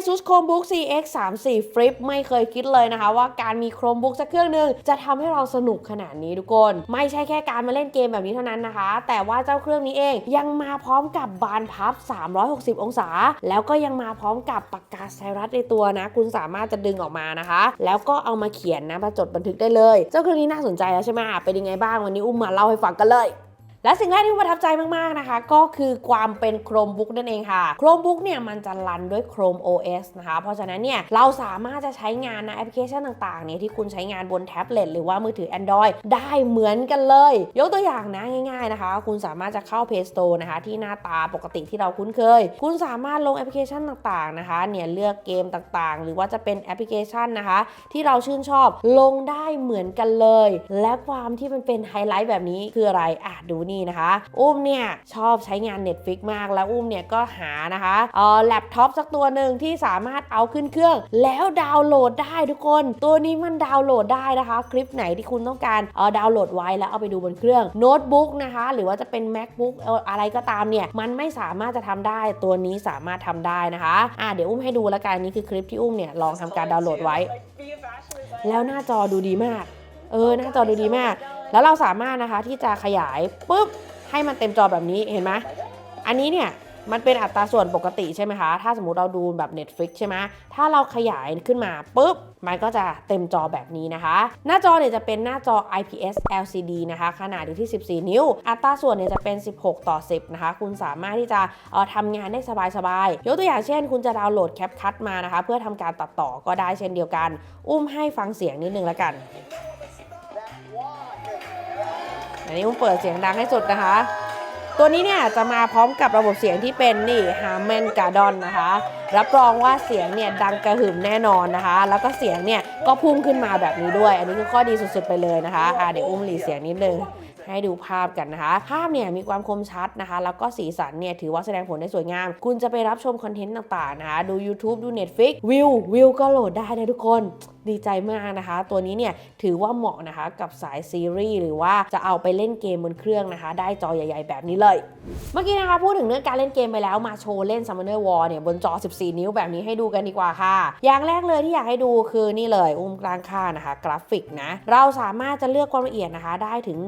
ASUS Chromebook CX 3 4 Flip ไม่เคยคิดเลยนะคะ ว่าการมี Chromebook สักเครื่องหนึ่งจะทำให้เราสนุกขนาดนี้ทุกคน ไม่ใช่แค่การมาเล่นเกมแบบนี้เท่านั้นนะคะ แต่ว่าเจ้าเครื่องนี้เองยังมาพร้อมกับบานพับ 360 องศา แล้วก็ยังมาพร้อมกับปากกาไซรัสในตัวนะ คุณสามารถจะดึงออกมานะคะ แล้วก็เอามาเขียนนะมาจดบันทึกได้เลย เจ้าเครื่องนี้น่าสนใจแล้วใช่ไหมเป็นยังไงบ้างวันนี้อุ้มมาเล่าให้ฟังกันเลย และสิ่งแรกที่ประทับใจมาก ๆ นะคะ ก็คือความเป็น Chromebook นั่นเองค่ะ Chromebook เนี่ยมันจะรันด้วย Chrome OS นะคะ เพราะฉะนั้นเนี่ยเราสามารถจะใช้งานนะแอปพลิเคชันต่างๆเนี่ยที่คุณใช้งานบนแท็บเล็ตหรือว่ามือถือ Android ได้เหมือนกันเลย ยกตัวอย่างนะง่าย ๆ นะคะ คุณสามารถจะเข้า Play Store นะคะ ที่หน้าตาปกติที่เราคุ้นเคย คุณสามารถลงแอปพลิเคชันต่าง ๆ นะคะเนี่ยเลือกเกมต่างๆ หรือว่าจะเป็นแอปพลิเคชันนะคะ ที่เราชื่นชอบลงได้เหมือนกันเลย และความที่มันเป็นไฮไลท์แบบนี้คืออะไรอะดูนี่นะคะ อุ้มเนี่ยชอบใช้งาน Netflix มากแล้วอุ้มเนี่ยก็หานะคะเออแล็ปท็อปสักตัวหนึ่งที่สามารถเอาขึ้นเครื่อง แล้วดาวน์โหลดได้ทุกคน ตัวนี้มันดาวน์โหลดได้นะคะ คลิปไหนที่คุณต้องการเออดาวน์โหลดไว้แล้วเอาไปดูบนเครื่องโน้ตบุ๊กนะคะ หรือว่าจะเป็น macbook เอ่ออะไรก็ตามเนี่ยมันไม่สามารถจะทำได้ตัวนี้สามารถทำได้นะคะอะเดี๋ยวอุ้มให้ดูแล้วกันนี่คือคลิปที่อุ้มเนี่ยลองทำการดาวน์โหลดไว้ แล้วหน้าจอดูดีมาก เออหน้าจอดูดีมาก แล้วเราสามารถนะคะที่จะขยายปุ๊บให้มันเต็มจอแบบนี้เห็นไหมอันนี้เนี่ยมันเป็นอัตราส่วนปกติใช่ไหมคะ ถ้าสมมติเราดูแบบ Netflix ใช่ไหมถ้าเราขยายขึ้นมาปุ๊บ มันก็จะเต็มจอแบบนี้นะคะ หน้าจอเนี่ยจะเป็นหน้าจอ IPS LCD นะคะ ขนาดอยู่ที่ 14 นิ้ว อัตราส่วนเนี่ยจะเป็น 16 ต่อ 10 นะคะ คุณสามารถที่จะเอ่อทำงานได้สบายๆ ยกตัวอย่างเช่น คุณจะดาวน์โหลดแคปคั t มานะคะ เพื่อทำการตัดต่อก็ได้เช่นเดียวกัน อุ้มให้ฟังเสียงนิดนึงแล้วกัน อันนี้อุ้มเปิดเสียงดังให้สุดนะคะ ตัวนี้เนี่ยจะมาพร้อมกับระบบเสียงที่เป็นนี่ Harman Kardon นะคะ รับรองว่าเสียงเนี่ยดังกระหึ่มแน่นอนนะคะ แล้วก็เสียงเนี่ยก็พุ่งขึ้นมาแบบนี้ด้วย อันนี้คือข้อดีสุดๆไปเลยนะคะอะเดี๋ยวอุ้มหลีเสียงนิดนึงให้ดูภาพกันนะคะ ภาพเนี่ยมีความคมชัดนะคะ แล้วก็สีสันเนี่ยถือว่าแสดงผลได้สวยงาม คุณจะไปรับชมคอนเทนต์ต่างๆนะคะ ดู YouTube ดู Netflix วิววิวก็โหลดได้นะทุกคนดีใจมากนะคะ ตัวนี้เนี่ยถือว่าเหมาะนะคะกับสายซีรีส์หรือว่าจะเอาไปเล่นเกมบนเครื่องนะคะ ได้จอใหญ่ ๆ แบบนี้เลย เมื่อกี้นะคะพูดถึงเรื่องการเล่นเกมไปแล้วมาโชว์เล่น Summoner War เนี่ยบนจอ 14 นิ้วแบบนี้ให้ดูกันดีกว่าค่ะ อย่างแรกเลยที่อยากให้ดูคือนี่เลยอุ้มกลางค่านะคะ กราฟิกนะ เราสามารถจะเลือกความละเอียดนะคะ ได้ถึง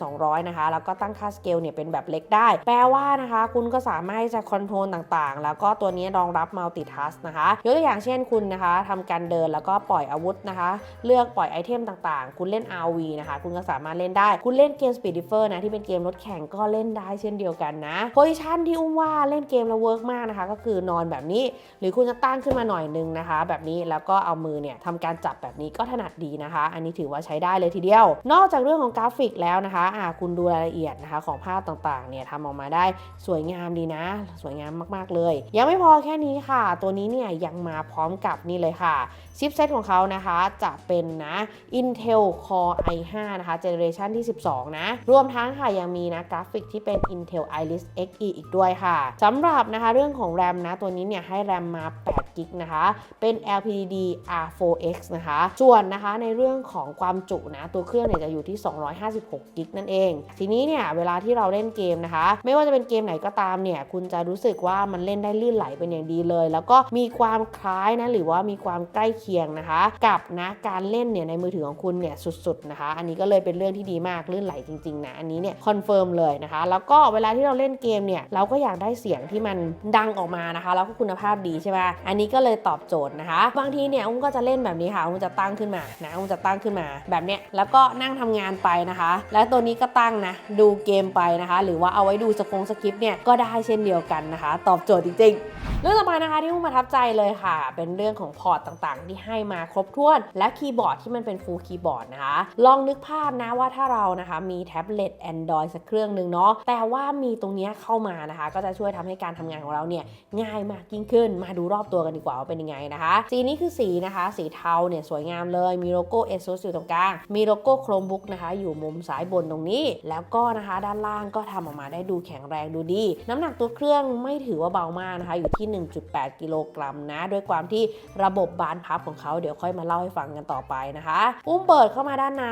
1,200 นะคะ แล้วก็ตั้งค่าสเกลเนี่ยเป็นแบบเล็กได้ แปลว่านะคะ คุณก็สามารถจะคอนโทรลต่างๆ แล้วก็ตัวนี้รองรับ multi task นะคะยกตัวอย่างเช่นคุณนะคะทำการเดินแล้วก็ปล่อยอาวุธนะคะ เลือกปล่อยไอเทมต่างๆ คุณเล่น RV นะคะ คุณก็สามารถเล่นได้ คุณเล่นเกม Speed Differ นะ ที่เป็นเกมรถแข่งก็เล่นได้เช่นเดียวกันนะโพซิชันที่อุ้มว่าเล่นเกมแล้วเวิร์กมากนะคะ ก็คือนอนแบบนี้ หรือคุณจะตั้งขึ้นมาหน่อยนึงนะคะ แบบนี้แล้วก็เอามือเนี่ยทำการจับแบบนี้ก็ถนัดดีนะคะ อันนี้ถือว่าใช้ได้เลยทีเดียว นอกจากเรื่องของกราฟิกแล้วนะคะอ่าคุณดูรายละเอียดนะคะของภาพต่างๆเนี่ยทำออกมาได้สวยงามดีนะ สวยงามมากๆเลย ยังไม่พอแค่นี้ค่ะ ตัวนี้เนี่ยยังมาพร้อมกับนี่เลยค่ะชิปเซตของเขานะคะ จะเป็นนะ Intel Core i5 นะคะเจเนอเรชันที่ 12 นะ รวมทั้งค่ะยังมีนะกราฟิกที่เป็น Intel Iris Xe อีกด้วยค่ะสำหรับนะคะเรื่องของ RAM นะ ตัวนี้เนี่ยให้ RAM มา8 กิกนะคะ เป็น LPDD R4X นะคะ ส่วนนะคะในเรื่องของความจุนะตัวเครื่องเนี่ยจะอยู่ที่ 256กิกนั่นเอง ทีนี้เนี่ยเวลาที่เราเล่นเกมนะคะ ไม่ว่าจะเป็นเกมไหนก็ตามเนี่ยคุณจะรู้สึกว่ามันเล่นได้ลื่นไหลเป็นอย่างดีเลย แล้วก็มีความคล้ายนะหรือว่ามีความใกล้เคียงนะคะ กับนะการเล่นเนี่ยในมือถือของคุณเนี่ยสุดๆนะคะ อันนี้ก็เลยเป็นเรื่องที่ดีมากลื่นไหลจริงๆนะอันนี้เนี่ยคอนเฟิร์มเลยนะคะ แล้วก็เวลาที่เราเล่นเกมเนี่ยเราก็อยากได้เสียงที่มันดังออกมานะคะ แล้วก็คุณภาพดีใช่ไหมอันนี้ก็เลยตอบโจทย์นะคะ บางทีเนี่ยอุ้มก็จะเล่นแบบนี้ค่ะอุ้มจะตั้งขึ้นมานะอุ้มจะตั้งขึ้นมาแบบเนี้ยแล้วก็นั่งทำงานไปนะคะ แล้วตัวนี้ก็ตั้งนะดูเกมไปนะคะ หรือว่าเอาไว้ดูสกงสคริปต์เนี่ยก็ได้เช่นเดียวกันนะคะ ตอบโจทย์จริงๆ เรื่องต่อไปนะคะที่อุ้มประทับใจเลยค่ะ เป็นเรื่องของพอร์ตต่างๆ ที่ให้มาครบถ้วน และคีย์บอร์ดที่มันเป็นฟูลคีย์บอร์ดนะคะ ลองนึกภาพนะว่าถ้าเรานะคะมีแท็บเล็ต Android สักเครื่องหนึ่งเนาะแต่ว่ามีตรงนี้เข้ามานะคะ ก็จะช่วยทำให้การทำงานของเราเนี่ยง่ายมากยิ่งขึ้น มาดูรอบตัวกันดีกว่าว่าเป็นยังไงนะคะ สีนี้คือสีนะคะ สีเทาเนี่ยสวยงามเลย มีโลโก้ ASUS อยู่ตรงกลาง มีโลโก้ Chromebook นะคะ อยู่มุมซ้ายบนตรงนี้ แล้วก็นะคะด้านล่างก็ทำออกมาได้ดูแข็งแรงดูดี น้ำหนักตัวเครื่องไม่ถือว่าเบามากนะคะอยู่ที่่1.8 กิโลกรัมนะ ด้วยความที่ระบบบานพับของเขาเดี๋ยวค่อยมาเล่าให้ฟังกันต่อไปนะคะ อุ้มเปิดเข้ามาด้านใน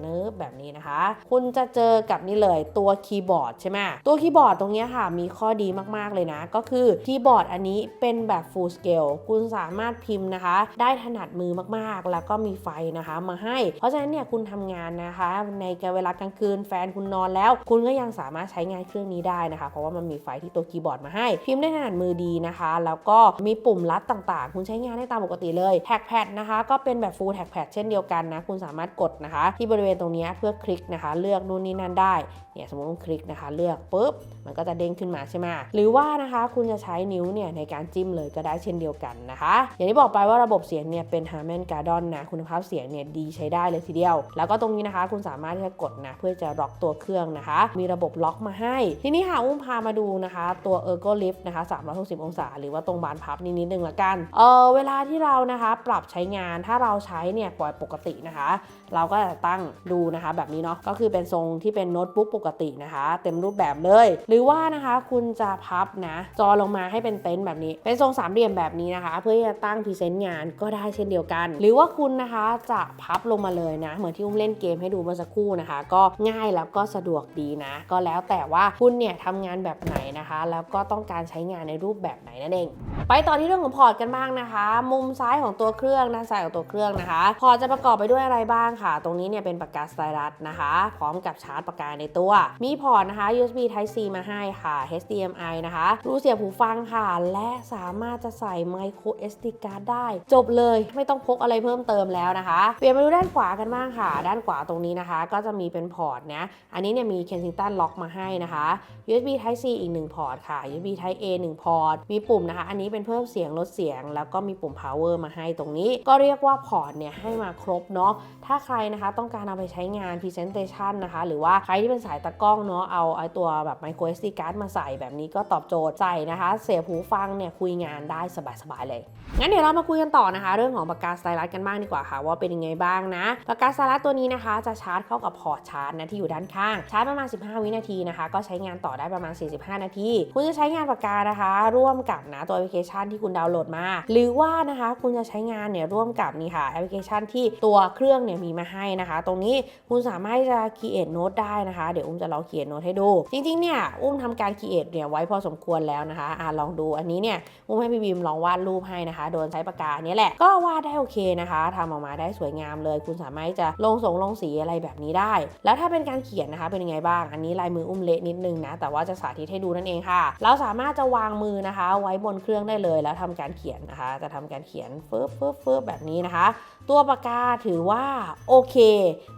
เนื้อแบบนี้นะคะ คุณจะเจอกับนี่เลยตัวคีย์บอร์ดใช่ไหมตัวคีย์บอร์ดตรงนี้ค่ะมีข้อดีมากๆเลยนะ ก็คือคีย์บอร์ดอันนี้เป็นแบบ full scale คุณสามารถพิมพ์นะคะ ได้ถนัดมือมากๆ แล้วก็มีไฟนะคะ มาให้ เพราะฉะนั้นเนี่ยคุณทำงานนะคะ ในเวลากลางคืนแฟนคุณนอนแล้ว คุณก็ยังสามารถใช้งานเครื่องนี้ได้นะคะ เพราะว่ามันมีไฟที่ตัวคีย์บอร์ดมาให้ พิมพ์ได้ถนัดมือดีนะคะแล้วก็มีปุ่มลัดต่างๆ คุณใช้งานได้ตามปกติเลยแท็กแพดนะคะ ก็เป็นแบบ full แท็กแพดเช่นเดียวกันนะ คุณสามารถกดนะคะ ที่บริเวณตรงนี้เพื่อคลิกนะคะ เลือกนู่นนี่นั่นได้เนี่ยสมมติว่าคลิกนะคะ เลือกปุ๊บมันก็จะเด้งขึ้นมาใช่ไหมหรือว่านะคะคุณจะใช้นิ้วเนี่ยในการจิ้มเลยก็ได้เช่นเดียวกันนะคะ อย่างที่บอกไปว่าระบบเสียงเนี่ยเป็น Harman Kardon นะคุณภาพเสียงเนี่ยดีใช้ได้เลยทีเดียว แล้วก็ตรงนี้นะคะ คุณสามารถที่จะกดนะเพื่อจะล็อกตัวเครื่องนะคะ มีระบบล็อกมาให้ ทีนี้ค่ะอุ้มพามาดูนะคะ ตัว Ergo Lift นะคะ 360 องศาหรือว่าตรงบานพับนิดนิดนึงละกันเออเวลาที่เรานะคะ ปรับใช้งานถ้าเราใช้เนี่ยปล่อยปกตินะคะ เราก็จะตั้งดูนะคะ แบบนี้เนาะก็คือเป็นทรงที่เป็นโน้ตบุ๊กปกตินะคะ เต็มรูปแบบเลย หรือว่านะคะคุณจะพับนะ จอลงมาให้เป็นเต็นท์แบบนี้ เป็นทรงสามเหลี่ยมแบบนี้นะคะ เพื่อที่จะตั้งพรีเซนต์งานก็ได้เช่นเดียวกัน หรือว่าคุณนะคะจะพับลงมาเลยนะ เหมือนที่อุ้มเล่นเกมให้ดูเมื่อสักครู่นะคะ ก็ง่ายแล้วก็สะดวกดีนะ ก็แล้วแต่ว่าคุณเนี่ยทำงานแบบไหนนะคะ แล้วก็ต้องการใช้งานในรูปแบบไหนนั่นเอง ไปต่อที่เรื่องของพอร์ตกันบ้างนะคะ มุมซ้ายของตัวเครื่องด้านซ้ายของตัวเครื่องนะคะ พอร์ตจะประกอบไปด้วยอะไรบ้างค่ะ ตรงนี้เนี่ยเป็นปากกาสไตรัสนะคะ พร้อมกับชาร์จปากกาในตัว มีพอร์ตนะคะ USB Type C มาให้ค่ะ HDMI นะคะรูเสียบหูฟังค่ะ และสามารถจะใส่ micro SD card ได้ จบเลยไม่ต้องพกอะไรเพิ่มเติมแล้วนะคะ เปลี่ยนมาดูด้านขวากันบ้างค่ะ ด้านขวาตรงนี้นะคะ ก็จะมีเป็นพอร์ตนะอันนี้เนี่ยมี Kensington Lock มาให้นะคะ USB Type C อีก 1 พอร์ตค่ะ USB Type A 1 พอร์ต มีปุ่มนะคะ อันนี้เป็นเพิ่มเสียงลดเสียง แล้วก็มีปุ่ม power มาให้ตรงนี้ ก็เรียกว่าพอร์ตเนี่ยให้มาครบเนาะ ถ้าใครนะคะต้องการเอาไปใช้งาน Presentation นะคะ หรือว่าใครที่เป็นสายตากล้องเนาะ เอาไอตัวแบบ micro SD card มาใส่แบบนี้ก็ตอบโจทย์ใส่นะคะ เสียบหูฟังเนี่ยคุยงานได้สบายๆเลย งั้นเดี๋ยวเรามาคุยกันต่อนะคะ เรื่องของปากกาสไตลัสกันบ้างดีกว่าค่ะ ว่าเป็นยังไงบ้างนะ ปากกาสไตลัสตัวนี้นะคะ จะชาร์จเข้ากับพอร์ตชาร์จนะที่อยู่ด้านข้าง ชาร์จประมาณ 15 วินาทีนะคะ ก็ใช้งานต่อได้ประมาณ 45 นาที คุณจะใช้งานปากกานะคะ ร่วมกับนะตัวแอปพลิเคชันที่คุณดาวน์โหลดมา หรือว่านะคะคุณจะใช้งานเนี่ยร่วมกับนี่ค่ะแอปพลิเคชันที่ตัวเครื่องเนี่ยมีมาให้นะคะ ตรงนี้คุณสามารถจะ create note ได้นะคะ เดี๋ยวอุ้มจะลอง create note ให้ดู จริงๆเนี่ยอุ้มทำการ create เนี่ยไว้พอสมควรแล้วนะคะอ่าลองดูอันนี้เนี่ยอุ้มให้พี่บีมลองวาดรูปให้นะคะ โดยใช้ปากกาเนี้แหละก็วาดได้โอเคนะคะทำออกมาได้สวยงามเลย คุณสามารถจะลงสงลงสีอะไรแบบนี้ได้ แล้วถ้าเป็นการเขียนนะคะเป็นยังไงบ้าง อันนี้ลายมืออุ้มเละนิดนึงนะแต่ว่าจะสาธิตให้ดูนั่นเองค่ะ เราสามารถจะวางมือนะคะไว้บนเครื่องได้เลย แล้วทำการเขียนนะคะ จะทำการเขียนเฟึบฟึบฟึบแบบนี้นะคะ ตัวปากกาถือว่าโอเค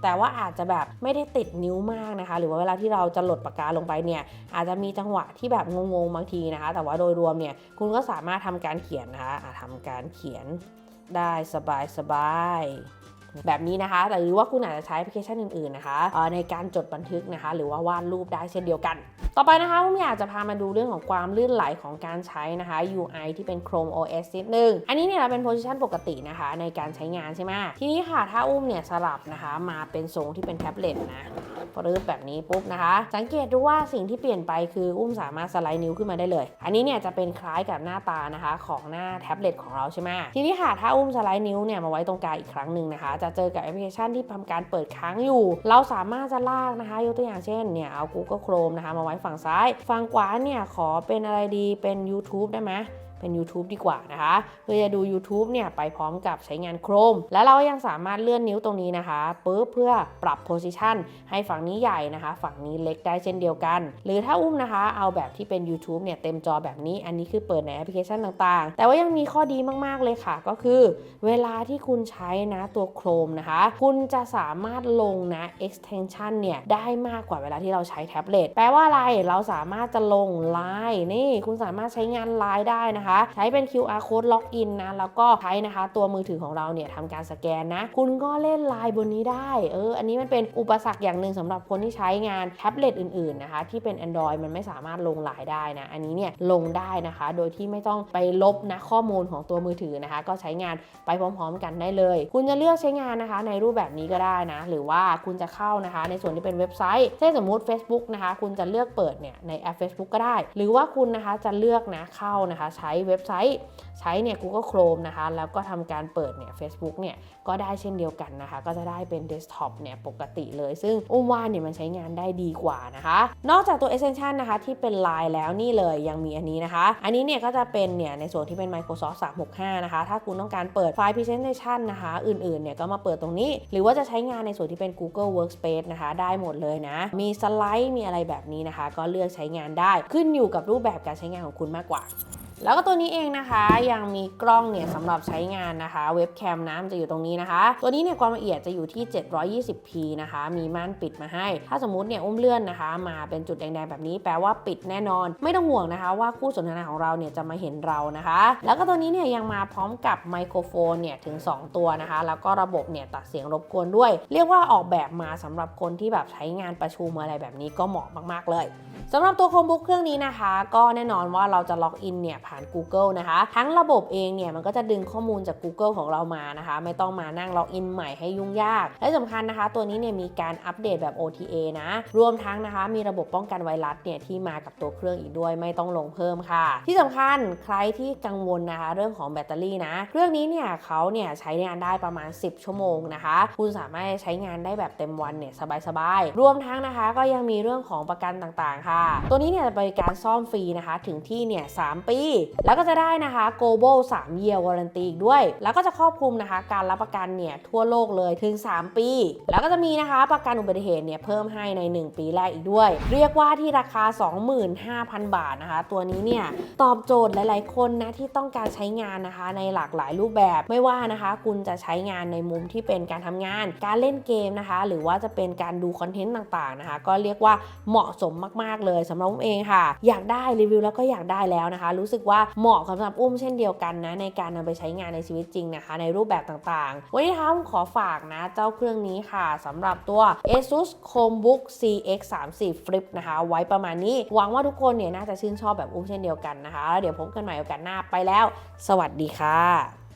แต่ว่าอาจจะแบบไม่ได้ติดนิ้วมากนะคะ หรือว่าเวลาที่เราจะหลดปากกาลงไปเนี่ย อาจจะมีจังหวะที่แบบงงๆบางทีนะคะ แต่ว่าโดยรวมเนี่ย คุณก็สามารถทำการเขียนนะคะอะทำการเขียนได้สบายๆ แบบนี้นะคะแต่หรือว่าคุณอาจจะใช้แอปพลิเคชันอื่นๆนะคะในการจดบันทึกนะคะ หรือว่าวาดรูปได้เช่นเดียวกัน ต่อไปนะคะผมอยากจะพามาดูเรื่องของความลื่นไหลของการใช้นะคะ UI ที่เป็น Chrome OS นิดนึง อันนี้เนี่ยเป็นโพ i ิชันปกตินะคะในการใช้งานใช่ไหมทีนี้ค่ะถ้าอุ้มเนี่ยสลับนะคะมาเป็นทรงที่เป็นแท็บเล็ตนะพอรืบแบบนี้ปุ๊บนะคะ สังเกตดูว่าสิ่งที่เปลี่ยนไปคืออุ้มสามารถสไลด์นิ้วขึ้นมาได้เลย อันนี้เนี่ยจะเป็นคล้ายกับหน้าตานะคะของหน้าแท็บเล็ตของเราใช่ไหมทีนี้ค่ะถ้าอุ้มสไลด์นิ้วเนี่ยมาไว้ตรงกลางอีกครั้งหนึ่งนะคะ จะเจอกับแอปพลิเคชันที่ทำการเปิดค้างอยู่ เราสามารถจะลากนะคะ ยกตัวอย่างเช่นเนี่ยเอา Google Chrome นะคะมาไว้ฝั่งซ้าย ฝั่งขวาเนี่ยขอเป็นอะไรดีเป็น YouTube ได้ไหม เป็น YouTube ดีกว่านะคะ เพื่อจะดู YouTube เนี่ยไปพร้อมกับใช้งาน Chrome แล้วเรายังสามารถเลื่อนนิ้วตรงนี้นะคะปุ๊บเพื่อปรับ position ให้ฝั่งนี้ใหญ่นะคะ ฝั่งนี้เล็กได้เช่นเดียวกัน หรือถ้าอุ้มนะคะ เอาแบบที่เป็น YouTube เนี่ยเต็มจอแบบนี้ อันนี้คือเปิดในแอปพลิเคชันต่างๆ แต่ว่ายังมีข้อดีมากๆเลยค่ะ ก็คือ เวลาที่คุณใช้นะตัว Chrome นะคะ คุณจะสามารถลงนะ extension เนี่ยได้มากกว่าเวลาที่เราใช้แท็บเล็ตแปลว่าอะไรเราสามารถจะลงไลน์นี่คุณสามารถใช้งานไลน์ได้นะคะใช้เป็น QR code login นะ แล้วก็ใช้นะคะ ตัวมือถือของเราเนี่ยทำการสแกนนะ คุณก็เล่นไลน์บนนี้ได้ เออ อันนี้มันเป็นอุปสรรคอย่างหนึ่งสำหรับคนที่ใช้งานแท็บเล็ตอื่นๆนะคะ ที่เป็น Android มันไม่สามารถลงไลน์ได้นะ อันนี้เนี่ยลงได้นะคะ โดยที่ไม่ต้องไปลบนะข้อมูลของตัวมือถือนะคะ ก็ใช้งานไปพร้อม ๆ กันได้เลย คุณจะเลือกใช้งานนะคะ ในรูปแบบนี้ก็ได้นะ หรือว่าคุณจะเข้านะคะ ในส่วนที่เป็นเว็บไซต์เช่นสมมุติ Facebook นะคะ คุณจะเลือกเปิดเนี่ยในแอป Facebook ก็ได้ หรือว่าคุณนะคะจะเลือกนะเข้านะคะ ใช้เว็บไซต์ใช้เนี่ย Google Chrome นะคะ แล้วก็ทำการเปิดเนี่ย Facebook เนี่ย ก็ได้เช่นเดียวกันนะคะ ก็จะได้เป็นเดสก์ท็อปเนี่ย ปกติเลย ซึ่งอุ้มว่าเนี่ย มันใช้งานได้ดีกว่านะคะ นอกจากตัว Extension นะคะ ที่เป็น Line แล้วนี่เลยยังมีอันนี้นะคะ อันนี้เนี่ยก็จะเป็นเนี่ย ในส่วนที่เป็น Microsoft 365 นะคะ ถ้าคุณต้องการเปิดไฟล์ Presentation นะคะ อื่นๆ เนี่ย ก็มาเปิดตรงนี้ หรือว่าจะใช้งานในส่วนที่เป็น Google Workspace นะคะ ได้หมดเลยนะ มีสไลด์ มีอะไรแบบนี้นะคะ ก็เลือกใช้งานได้ ขึ้นอยู่กับรูปแบบการใช้งานของคุณมากกว่า แล้วก็ตัวนี้เองนะคะยังมีกล้องเนี่ยสำหรับใช้งานนะคะ เว็บแคมน้ำจะอยู่ตรงนี้นะคะ ตัวนี้เนี่ยความละเอียดจะอยู่ที่ 720p นะคะ มีม่านปิดมาให้ ถ้าสมมติเนี่ยอุ้มเลื่อนนะคะ มาเป็นจุดแดงๆแบบนี้แปลว่าปิดแน่นอน ไม่ต้องห่วงนะคะ ว่าคู่สนทนาของเราเนี่ยจะมาเห็นเรานะคะ แล้วก็ตัวนี้เนี่ยยังมาพร้อมกับไมโครโฟนเนี่ยถึง 2 ตัวนะคะ แล้วก็ระบบเนี่ยตัดเสียงรบกวนด้วย เรียกว่าออกแบบมาสำหรับคนที่แบบใช้งานประชุมอะไรแบบนี้ก็เหมาะมากๆเลยสำหรับตัว Chromebook เครื่องนี้นะคะ ก็แน่นอนว่าเราจะล็อกอินเนี่ยผ่าน Google นะคะ ทั้งระบบเองเนี่ยมันก็จะดึงข้อมูลจาก Google ของเรามานะคะ ไม่ต้องมานั่งล็อกอินใหม่ให้ยุ่งยาก และสำคัญนะคะ ตัวนี้เนี่ยมีการอัปเดตแบบ OTA นะ รวมทั้งนะคะ มีระบบป้องกันไวรัสเนี่ยที่มากับตัวเครื่องอีกด้วย ไม่ต้องลงเพิ่มค่ะ ที่สำคัญใครที่กังวลนะคะ เรื่องของแบตเตอรี่นะ เครื่องนี้เนี่ยเขาเนี่ยใช้งานได้ประมาณ 10 ชั่วโมงนะคะ คุณสามารถใช้งานได้แบบเต็มวันเนี่ยสบายๆ รวมทั้งนะคะก็ยังมีเรื่องของประกันต่างๆ ค่ะ ตัวนี้เนี่ยจะบริการซ่อมฟรีนะคะถึงที่เนี่ย3ปีแล้วก็จะได้นะคะ global 3 year warranty อีกด้วย แล้วก็จะครอบคลุมนะคะ การรับประกันเนี่ยทั่วโลกเลยถึง 3 ปี แล้วก็จะมีนะคะประกันอุบัติเหตุเนี่ยเพิ่มให้ใน 1 ปีแรกอีกด้วย เรียกว่าที่ราคา 25,000 บาทนะคะ ตัวนี้เนี่ยตอบโจทย์หลาย ๆ คนนะที่ต้องการใช้งานนะคะ ในหลากหลายรูปแบบไม่ว่านะคะ คุณจะใช้งานในมุมที่เป็นการทำงาน การเล่นเกมนะคะ หรือว่าจะเป็นการดูคอนเทนต์ต่าง ๆ นะคะ ก็เรียกว่าเหมาะสมมาก ๆ เลยสำหรับอุ้มเองค่ะ อยากได้รีวิวแล้วก็อยากได้แล้วนะคะ รู้สึกว่าเหมาะสำหรับอุ้มเช่นเดียวกันนะในการนำไปใช้งานในชีวิตจริงนะคะ ในรูปแบบต่างๆ วันนี้นะคะอุ้มขอฝากนะเจ้าเครื่องนี้ค่ะสำหรับตัว ASUS Chromebook CX 3 4 Flip นะคะ ไว้ประมาณนี้ หวังว่าทุกคนเนี่ยน่าจะชื่นชอบแบบอุ้มเช่นเดียวกันนะคะแล้วเดี๋ยวพบกันใหม่โอกาสหน้าไปแล้ว สวัสดีค่ะ